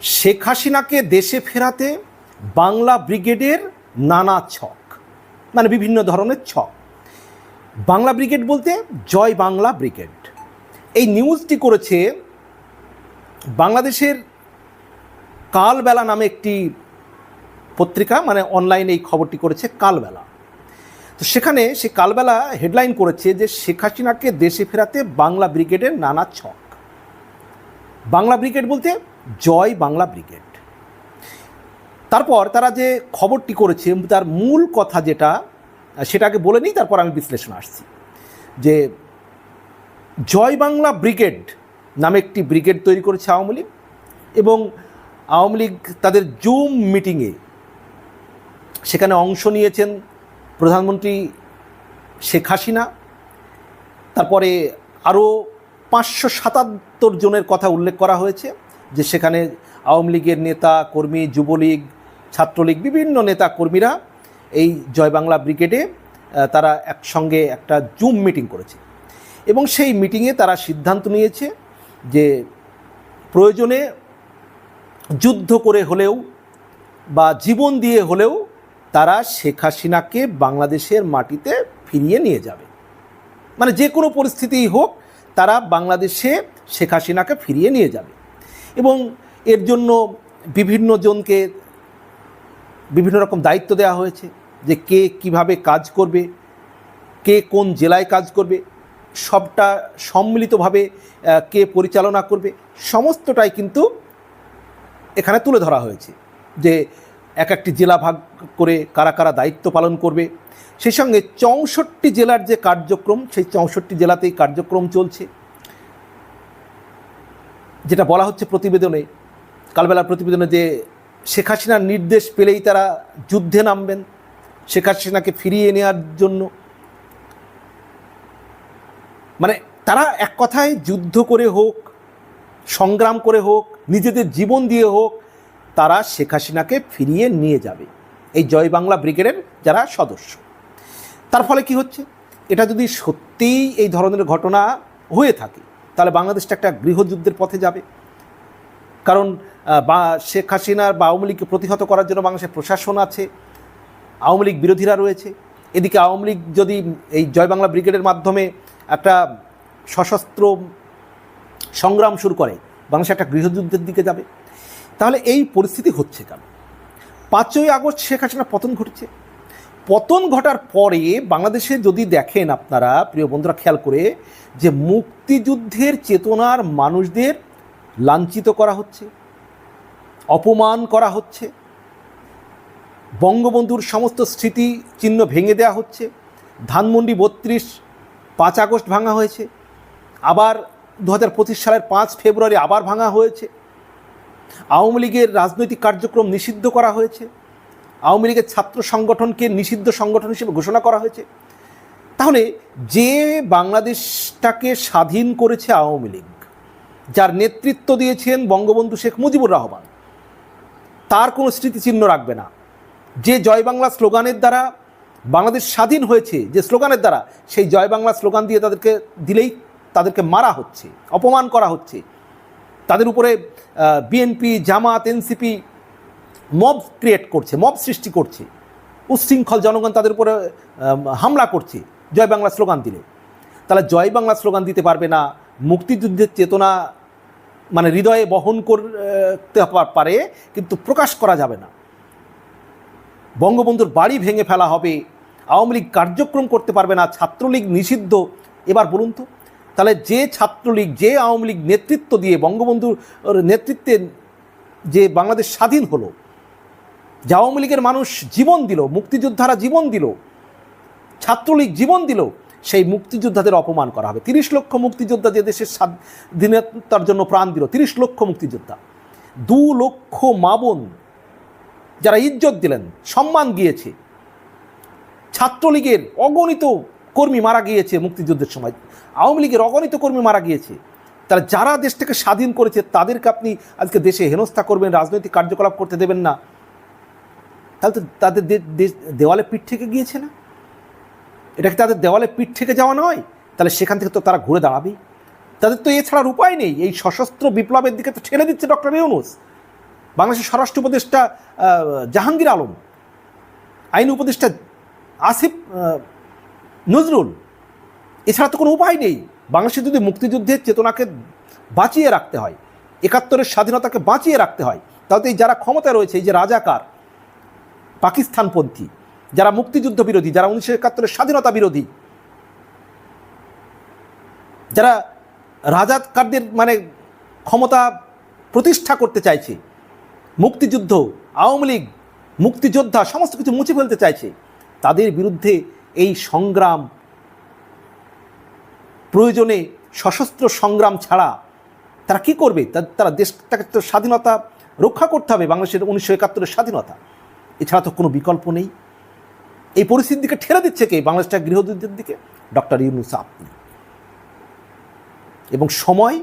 শেখ হাসিনাকে দেশে ফেরাতে বাংলা ব্রিগেডের নানা ছক মানে বিভিন্ন ধরনের ছক। বাংলা ব্রিগেড বলতে জয় বাংলা ব্রিগেড। এই নিউজটি করেছে বাংলাদেশের কালবেলা নামে একটি পত্রিকা মানে অনলাইনে এই খবরটি করেছে কালবেলা। তো সেখানে সে কালবেলা হেডলাইন করেছে যে শেখ হাসিনাকে দেশে ফেরাতে বাংলা ব্রিগেডের নানা ছক। বাংলা ব্রিগেড বলতে জয় বাংলা ব্রিগেড। তারপর তারা যে খবরটি করেছে, তার মূল কথা যেটা সেটাকে বলে নিই, তারপর আমি বিশ্লেষণ আসছি। যে জয় বাংলা ব্রিগেড নামে একটি ব্রিগেড তৈরি করেছে আওয়ামী লীগ এবং আওয়ামী লীগ তাদের জুম মিটিংয়ে সেখানে অংশ নিয়েছেন প্রধানমন্ত্রী শেখ হাসিনা। তারপরে আরও পাঁচশো সাতাত্তর জনের কথা উল্লেখ করা হয়েছে, যে সেখানে আওয়ামী লীগের নেতা, কর্মী, যুবলীগ, ছাত্রলীগ, বিভিন্ন নেতা কর্মীরা এই জয় বাংলা ব্রিগেডে তারা একসঙ্গে একটা জুম মিটিং করেছে। এবং সেই মিটিংয়ে তারা সিদ্ধান্ত নিয়েছে যে প্রয়োজনে যুদ্ধ করে হলেও বা জীবন দিয়ে হলেও তারা শেখ হাসিনাকে বাংলাদেশের মাটিতে ফিরিয়ে নিয়ে যাবে। মানে যে কোনো পরিস্থিতিই হোক তারা বাংলাদেশে শেখ হাসিনাকে ফিরিয়ে নিয়ে যাবে। এবং এর জন্য বিভিন্ন জনকে বিভিন্ন রকম দায়িত্ব দেওয়া হয়েছে যে কে কীভাবে কাজ করবে, কে কোন জেলায় কাজ করবে, সবটা সম্মিলিতভাবে কে পরিচালনা করবে, সমস্তটাই কিন্তু এখানে তুলে ধরা হয়েছে যে এক একটি জেলা ভাগ করে কারা কারা দায়িত্ব পালন করবে। সেই সঙ্গে চৌষট্টি জেলার যে কার্যক্রম, সেই চৌষট্টি জেলাতেই কার্যক্রম চলছে। যেটা বলা হচ্ছে প্রতিবেদনে কালবেলার প্রতিবেদনে যে শেখ হাসিনার নির্দেশ পেলেই তারা যুদ্ধে নামবেন, শেখ হাসিনাকে ফিরিয়ে নেওয়ার জন্য। মানে তারা এক কথায় যুদ্ধ করে হোক, সংগ্রাম করে হোক, নিজেদের জীবন দিয়ে হোক তারা শেখ হাসিনাকে ফিরিয়ে নিয়ে যাবে। এই জয় বাংলা ব্রিগেডের যারা সদস্য। তার ফলে কি হচ্ছে? এটা যদি সত্যিই এই ধরনের ঘটনা হয়ে থাকে, তাহলে বাংলাদেশটা একটা গৃহযুদ্ধের পথে যাবে। কারণ বা, শেখ হাসিনার বা আওয়ামী লীগকে প্রতিহত করার জন্য বাংলাদেশের প্রশাসন আছে, আওয়ামী লীগ বিরোধীরা রয়েছে। এদিকে আওয়ামী লীগ যদি এই জয় বাংলা ব্রিগেডের মাধ্যমে একটা সশস্ত্র সংগ্রাম শুরু করে, বাংলাদেশ একটা গৃহযুদ্ধের দিকে যাবে। তাহলে এই পরিস্থিতি হচ্ছে কেন? পাঁচই আগস্ট শেখ হাসিনা পতন ঘটছে। পতন ঘটার পরে বাংলাদেশে যদি দেখেন আপনারা, প্রিয় বন্ধুরা, খেয়াল করে যে মুক্তিযুদ্ধের চেতনার মানুষদের লাঞ্ছিত করা হচ্ছে, অপমান করা হচ্ছে, বঙ্গবন্ধুর সমস্ত স্মৃতি চিহ্ন ভেঙে দেওয়া হচ্ছে, ধানমন্ডি বত্রিশ পাঁচ আগস্ট ভাঙা হয়েছে, আবার দু হাজার পঁচিশ সালের পাঁচ ফেব্রুয়ারি আবার ভাঙা হয়েছে আওয়ামী লীগের রাজনৈতিক কার্যক্রম নিষিদ্ধ করা হয়েছে। আওয়ামী লীগের ছাত্র সংগঠনকে নিষিদ্ধ সংগঠন হিসেবে ঘোষণা করা হয়েছে। তাহলে যে বাংলাদেশটাকে স্বাধীন করেছে আওয়ামী লীগ, যার নেতৃত্ব দিয়েছেন বঙ্গবন্ধু শেখ মুজিবুর রহমান, তার কোনো স্মৃতিচিহ্ন রাখবে না। যে জয় বাংলা স্লোগানের দ্বারা বাংলাদেশ স্বাধীন হয়েছে, যে স্লোগানের দ্বারা সেই জয় বাংলা স্লোগান দিয়ে তাদেরকে দিলেই তাদেরকে মারা হচ্ছে, অপমান করা হচ্ছে তাদের উপরে BNP Jamaat NCP mob create করছে মব সৃষ্টি করছে। উচ্ছৃঙ্খল জনগণ তাদের উপরে হামলা করছে, জয় বাংলা স্লোগান দিলে। তাহলে জয় বাংলা স্লোগান দিতে পারবে না, মুক্তিযুদ্ধের চেতনা মানে হৃদয়ে বহন করতে পারে, কিন্তু প্রকাশ করা যাবে না। বঙ্গবন্ধুর বাড়ি ভেঙে ফেলা হবে, আওয়ামী লীগ কার্যক্রম করতে পারবে না, ছাত্রলীগ নিষিদ্ধ। এবার বলুন তো তাহলে যে ছাত্রলীগ, যে আওয়ামী লীগ নেতৃত্ব দিয়ে বঙ্গবন্ধুর নেতৃত্বে যে বাংলাদেশ স্বাধীন হলো, যে আওয়ামী লীগের মানুষ জীবন দিল, মুক্তিযোদ্ধারা জীবন দিল, ছাত্রলীগ জীবন দিল, সেই মুক্তিযোদ্ধাদের অপমান করা হবে। তিরিশ লক্ষ মুক্তিযোদ্ধা যে দেশের স্বাধীনতার জন্য প্রাণ দিল, তিরিশ লক্ষ মুক্তিযোদ্ধা। দু লক্ষ মা বোন যারা ইজ্জত দিলেন, সম্মান গিয়েছে। ছাত্রলীগের অগণিত কর্মী মারা গিয়েছে মুক্তিযুদ্ধের সময়। আওয়ামী লীগের অগণিত কর্মী মারা গিয়েছে। তারা যারা দেশটাকে স্বাধীন করেছে, তাদেরকে আপনি আজকে দেশে হেনস্থা করবেন, রাজনৈতিক কার্যকলাপ করতে দেবেন না। তাহলে তো তাদের দেওয়ালে পিঠ থেকে গিয়েছে না? এটা কি তাদের দেওয়ালে পিঠ থেকে যাওয়া নয়? তাহলে সেখান থেকে তো তারা ঘুরে দাঁড়াবেই তাদের তো এছাড়ার উপায় নেই। এই সশস্ত্র বিপ্লবের দিকে তো ঠেলে দিচ্ছে ডক্টর ইউনুস। বাংলাদেশের স্বরাষ্ট্র উপদেষ্টা জাহাঙ্গীর আলম, আইন উপদেষ্টা আসিফ নজরুল, এছাড়া তো কোনো উপায় নেই। বাংলাদেশে যদি মুক্তিযুদ্ধের চেতনাকে বাঁচিয়ে রাখতে হয়, একাত্তরের স্বাধীনতাকে বাঁচিয়ে রাখতে হয়, তাহলে এই যারা ক্ষমতায় রয়েছে, এই যে রাজাকার পাকিস্তানপন্থী, যারা মুক্তিযুদ্ধ বিরোধী, যারা উনিশশো একাত্তরের স্বাধীনতা বিরোধী, যারা রাজাকারদের মানে ক্ষমতা প্রতিষ্ঠা করতে চাইছে, মুক্তিযুদ্ধ, আওয়ামী লীগ, মুক্তিযোদ্ধা, সমস্ত কিছু মুছে ফেলতে চাইছে, তাদের বিরুদ্ধে এই সংগ্রাম প্রয়োজনে সশস্ত্র সংগ্রাম ছাড়া তারা কি করবে? তারা দেশটাকে তো স্বাধীনতা রক্ষা করতে হবে, বাংলাদেশের উনিশশো একাত্তরের স্বাধীনতা। এছাড়া তো কোনো বিকল্প নেই। এই পরিস্থিতির দিকে ঠেলে দিচ্ছে কে? বাংলাদেশটা গৃহযুদ্ধের দিকে? ডক্টর ইউনুস আপনি। এবং সময়,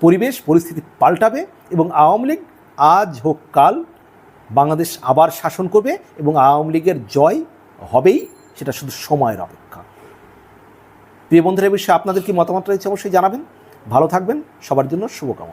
পরিবেশ, পরিস্থিতি পাল্টাবে এবং আওয়ামী লীগ আজ হোক কাল বাংলাদেশ আবার শাসন করবে এবং আওয়ামী লীগের জয় হবেই। সেটা শুধু সময়ের অপেক্ষা। প্রিয় বন্ধুরা বিষয়ে আপনাদের কি মতামত রয়েছে অবশ্যই জানাবেন। ভালো থাকবেন, সবার জন্য শুভকামনা।